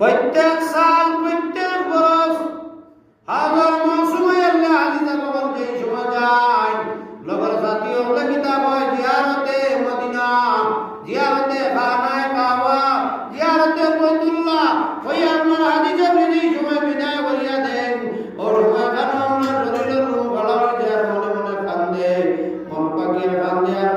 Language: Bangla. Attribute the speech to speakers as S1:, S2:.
S1: প্রত্যেক সাল, প্রত্যেক বরফ হাজার মৌসুমে আল্লাহ আলিদা বাবার সময় যায় লগর জাতীয় হলে কিতাব হয়, জিয়ারতে মদিনা, জিয়ারতে খানায় কাবা, জিয়ারতে বৈতুল্লাহ। ওই আপনার হাদিসে যদি সময় বিদায় করিয়া দেন ও সময় কেন আপনার শরীরের রূপ ভালো হয়ে যায় মনে মনে কান্দে? মন পাকিয়ে কান্দে আর